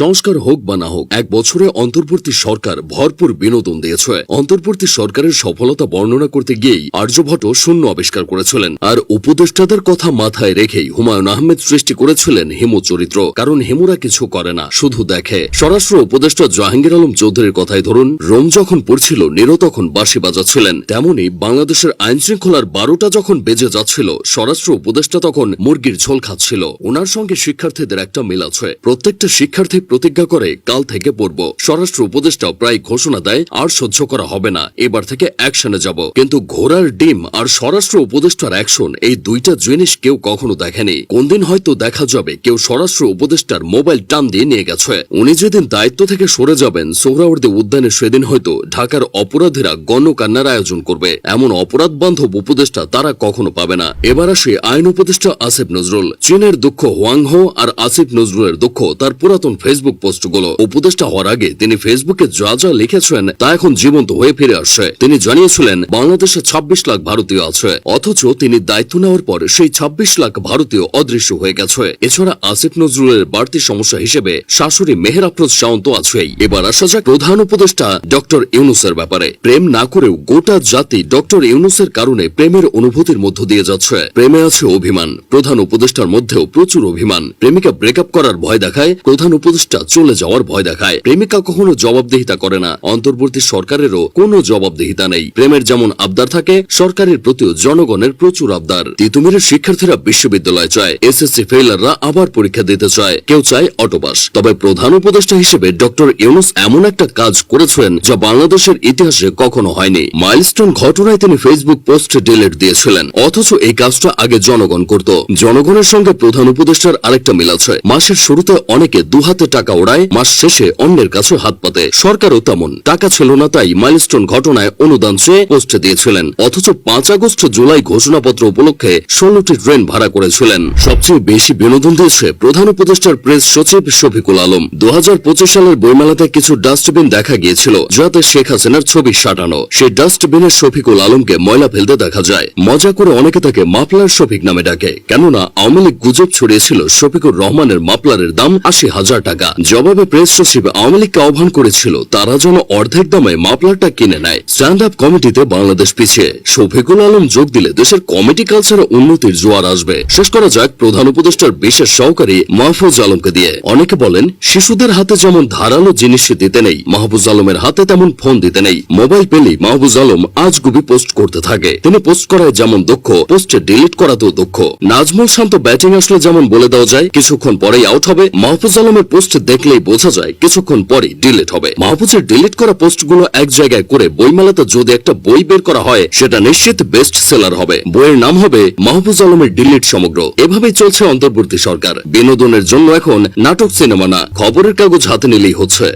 সংস্কার হোক বা না হোক, এক বছরে অন্তর্বর্তী সরকার ভরপুর বিনোদন দিয়েছে। অন্তর্বর্তী সরকারের সফলতা বর্ণনা করতে গিয়েই আর্যভট্ট শূন্য আবিষ্কার করেছিলেন। আর উপদেষ্টাদের কথা মাথায় রেখেই হুমায়ুন আহমেদ সৃষ্টি করেছিলেন হিমু চরিত্র। কারণ হিমুরা কিছু করে না, শুধু দেখে। স্বরাষ্ট্র উপদেষ্টা জাহাঙ্গীর আলম চৌধুরীর কথাই ধরুন, রোম যখন পড়ছিল, নিরো তখন বাঁশি বাজাচ্ছিলেন। তেমনি বাংলাদেশের আইন শৃঙ্খলার বারোটা যখন বেজে যাচ্ছিল, স্বরাষ্ট্র উপদেষ্টা তখন মুরগির ঝোল খাচ্ছিল। ওনার সঙ্গে শিক্ষার্থীদের একটা মিল আছে। প্রত্যেকটা শিক্ষার্থী প্রতিজ্ঞা করে কাল থেকে পড়ব। স্বরাষ্ট্র উপদেষ্টা প্রায় ঘোষণা দেয়, আর সহ্য করা হবে না। এবার থেকে অ্যাকশনে যাব। কিন্তু ঘোড়ার ডিম আর স্বরাষ্ট্র উপদেষ্টার অ্যাকশন, এই দুইটা জিনিস কেউ কখনো দেখেনি। কোনদিন হয়তো দেখা যাবে, কেউ স্বরাষ্ট্র উপদেষ্টার মোবাইল টান দিয়ে নিয়ে গেছে। উনি যেদিন দায়িত্ব থেকে সরে যাবেন, সোহরাওয়ার্দী উদ্যানে সেদিন হয়তো ঢাকার অপরাধীরা গণকান্নার আয়োজন করবে। এমন অপরাধ বান্ধব উপদেষ্টা তারা কখনো পাবে না। এবার আসে আইন উপদেষ্টা আসিফ নজরুল। চীনের দুঃখ হোয়াংহো আর আসিফ নজরুলের দুঃখ তার পুরাতন ফেসবুক পোস্টগুলো। উপদেষ্টা হওয়ার আগে তিনি ফেসবুকে যা যা লিখেছেন তা এখন জীবন্ত হয়ে ফিরে আসছে। তিনি জানিয়েছিলেন, বাংলাদেশে ২৬ লাখ ভারতীয় আছে। অথচ তিনি দায়িত্ব নেওয়ার পর সেই ২৬ লাখ ভারতীয় অদৃশ্য হয়ে গেছে। এছাড়া আসিফ নজরুলের বাড়তি সমস্যা হিসেবে শাশুড়ি মেহের আফরোজ শাওন তো আছেই। এবার আসা যাক প্রধান উপদেষ্টা ডক্টর ইউনুসের ব্যাপারে। প্রেম না করেও গোটা জাতি ডক্টর ইউনুসের কারণে প্রেমের অনুভূতির মধ্য দিয়ে যাচ্ছে। প্রেমে আছে অভিমান। প্রধান উপদেষ্টার মধ্যেও প্রচুর অভিমান। প্রেমিকা ব্রেকআপ করার ভয় দেখায়। প্রধান উপদেষ্টা চলে যাওয়ার ভয় দেখায়। প্রেমিকা কখনো জবাবদিহিতা করে না। অন্তর্বর্তী সরকারেরও কোনো জবাবদিহিতা নেই। প্রেমের যেমন আবদার থাকে, সরকারের প্রতিও জনগণের প্রচুর আবদার। তিতুমিরের শিক্ষার্থীরা বিশ্ববিদ্যালয় চায়। এসএসসি ফেইলাররা আবার পরীক্ষা দিতে চায়। কেউ চায় অটোপাস। তবে প্রধান উপদেষ্টা হিসেবে ডক্টর ইউনুস এমন একটা কাজ করেছেন যা বাংলাদেশের ইতিহাসে কখনো হয়নি। মাইলস্টোন ঘটনায় তিনি ফেসবুক পোস্ট ডিলিট দিয়েছিলেন। অথচ এই কাজটা আগে জনগণ করত। জনগণের সঙ্গে প্রধান উপদেষ্টার আরেকটা মিল আছে। মাসের শুরুতে অনেকে দুহাতে টাকা ওড়ায়, মাস শেষে অন্যের কাছে হাত পাতে। সরকারও তেমন। টাকা ছিল না তাই মাইলস্টোন ঘটনায় অনুদান চেয়ে পোস্ট দিয়েছিলেন। অথচ পাঁচ আগস্ট জুলাই ঘোষণাপত্র উপলক্ষে ষোলোটি ট্রেন ভাড়া করেছিলেন। সবচেয়ে বেশি বিনোদন দিয়েছে প্রধান উপদেষ্টার প্রেস সচিব শফিকুল আলম। দু হাজার পঁচিশ সালের বইমেলাতে কিছু ডাস্টবিন দেখা গিয়েছিল, যাতে শেখ হাসিনার ছবি সাটানো। সেই ডাস্টবিনের শফিকুল আলমকে ময়লা ফেলতে দেখা যায়। মজা করে অনেকে তাকে মাপলার শফিক নামে ডাকে। কেননা আওয়ামী লীগ গুজব ছড়িয়েছিল শফিকুর রহমানের মাপলারের দাম আশি হাজার টাকা। জবাবে প্রেস সচিব আওয়ামী লীগকে আহ্বান করেছিল, তারা যেন অর্ধেক দামে মাপলারটা কিনে নেয়। স্ট্যান্ড আপ কমিটিতে বাংলাদেশ পিছিয়ে। শফিকুল আলম যোগ দিলে দেশের কমিটি কালচারে উন্নতির জোয়ার আসবে। শেষ করা যাক প্রধান উপদেষ্টার বিশেষ সহকারী মাহফুজ আলমকে দিয়ে। অনেকে বলেন, শিশুদের হাতে যেমন ধারালো জিনিস দিতে নেই, মাহফুজ আলমের হাতে তেমন ফোন দিতে নেই। মোবাইল পেলেই মাহফুজ আলম আজগুবি পোস্ট করতে থাকে। তিনি পোস্ট করায় যেমন দক্ষ পোস্টে ডিলিট করাতেও দক্ষ নাজমুল শান্ত ব্যাটিং আসলে যেমন বলে দেওয়া যায়, কিছুক্ষণ পরেই আউট হবে। মাহফুজ আলমের পোস্ট দেখলেই বোঝা যায় কিছুক্ষণ পরই ডিলিট হবে। মাহফুজের ডিলিট করা পোস্টগুলো এক জায়গায় করে বইমেলাতে যদি একটা বই বের করা হয়, সেটা নিশ্চিত বেস্ট সেলার হবে। বইয়ের নাম হবে মাহফুজ আলমের ডিলিট সমগ্র। এভাবেই চলছে অন্তর্বর্তী সরকার। বিনোদনের জন্য এখন নাটক সিনেমা না, খবরের কাগজ হাতে নিলেই হচ্ছে।